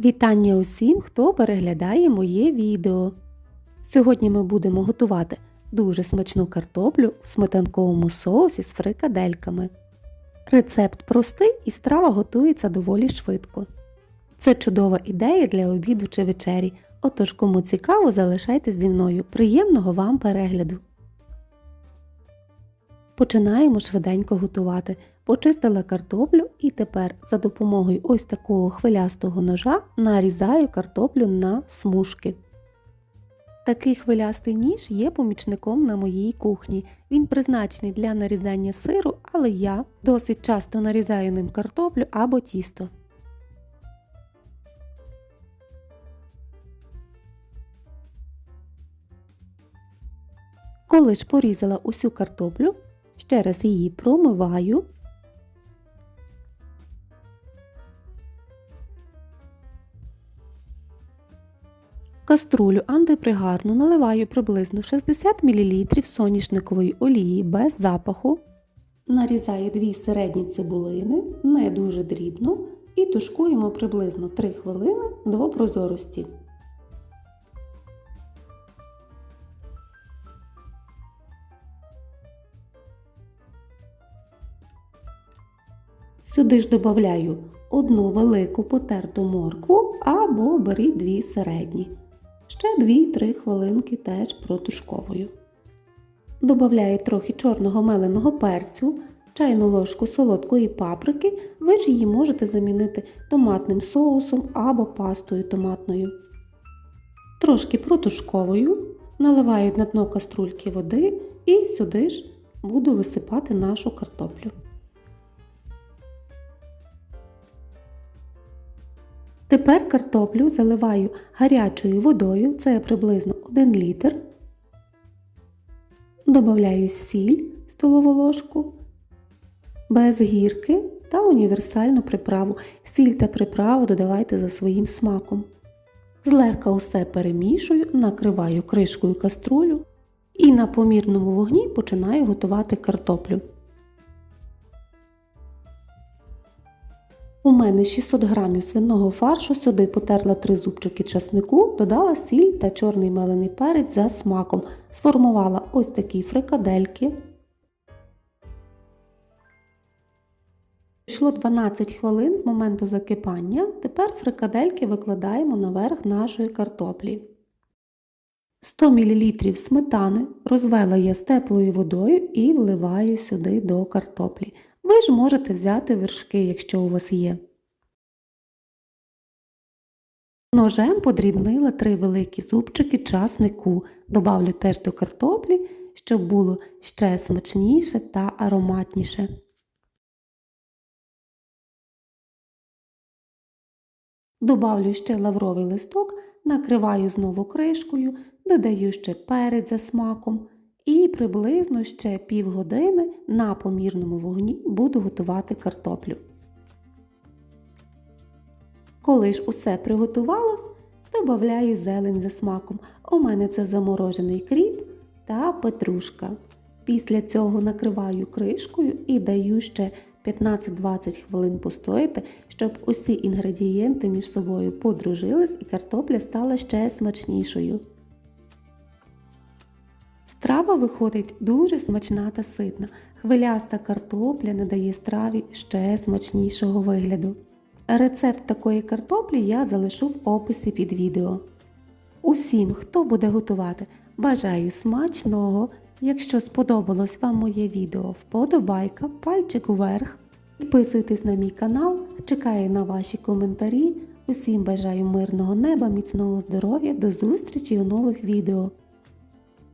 Вітання усім, хто переглядає моє відео. Сьогодні ми будемо готувати дуже смачну картоплю в сметанковому соусі з фрикадельками. Рецепт простий і страва готується доволі швидко. Це чудова ідея для обіду чи вечері, отож кому цікаво, залишайтесь зі мною. Приємного вам перегляду! Починаємо швиденько готувати. Почистила картоплю і тепер за допомогою ось такого хвилястого ножа нарізаю картоплю на смужки. Такий хвилястий ніж є помічником на моїй кухні. Він призначений для нарізання сиру, але я досить часто нарізаю ним картоплю або тісто. Коли ж порізала усю картоплю, ще раз її промиваю. Каструлю антипригарну наливаю приблизно 60 мл соняшникової олії без запаху. Нарізаю дві середні цибулини, не дуже дрібно, і тушкуємо приблизно 3 хвилини до прозорості. Сюди ж додаю одну велику потерту моркву або беріть дві середні. Ще 2-3 хвилинки теж протушковую. Добавляю трохи чорного меленого перцю, чайну ложку солодкої паприки, ви ж її можете замінити томатним соусом або пастою томатною. Трошки протушковую, наливаю на дно каструльки води і сюди ж буду висипати нашу картоплю. Тепер картоплю заливаю гарячою водою, це приблизно 1 літр. Добавляю сіль столову ложку, без гірки та універсальну приправу. Сіль та приправу додавайте за своїм смаком. Злегка усе перемішую, накриваю кришкою каструлю і на помірному вогні починаю готувати картоплю. У мене 600 г свиного фаршу, сюди потерла 3 зубчики часнику, додала сіль та чорний мелений перець за смаком. Сформувала ось такі фрикадельки. Йшло 12 хвилин з моменту закипання. Тепер фрикадельки викладаємо наверх нашої картоплі. 100 мл сметани розвела я з теплою водою і вливаю сюди до картоплі. Ви ж можете взяти вершки, якщо у вас є. Ножем подрібнила три великі зубчики часнику. Добавлю теж до картоплі, щоб було ще смачніше та ароматніше. Добавлю ще лавровий листок, накриваю знову кришкою, додаю ще перець за смаком. І приблизно ще півгодини на помірному вогні буду готувати картоплю. Коли ж усе приготувалось, додаю зелень за смаком. У мене це заморожений кріп та петрушка. Після цього накриваю кришкою і даю ще 15-20 хвилин постояти, щоб усі інгредієнти між собою подружились і картопля стала ще смачнішою. Страва виходить дуже смачна та ситна. Хвиляста картопля надає страві ще смачнішого вигляду. Рецепт такої картоплі я залишу в описі під відео. Усім, хто буде готувати, бажаю смачного! Якщо сподобалось вам моє відео, вподобайка, пальчик вверх. Підписуйтесь на мій канал, чекаю на ваші коментарі. Усім бажаю мирного неба, міцного здоров'я, до зустрічі у нових відео.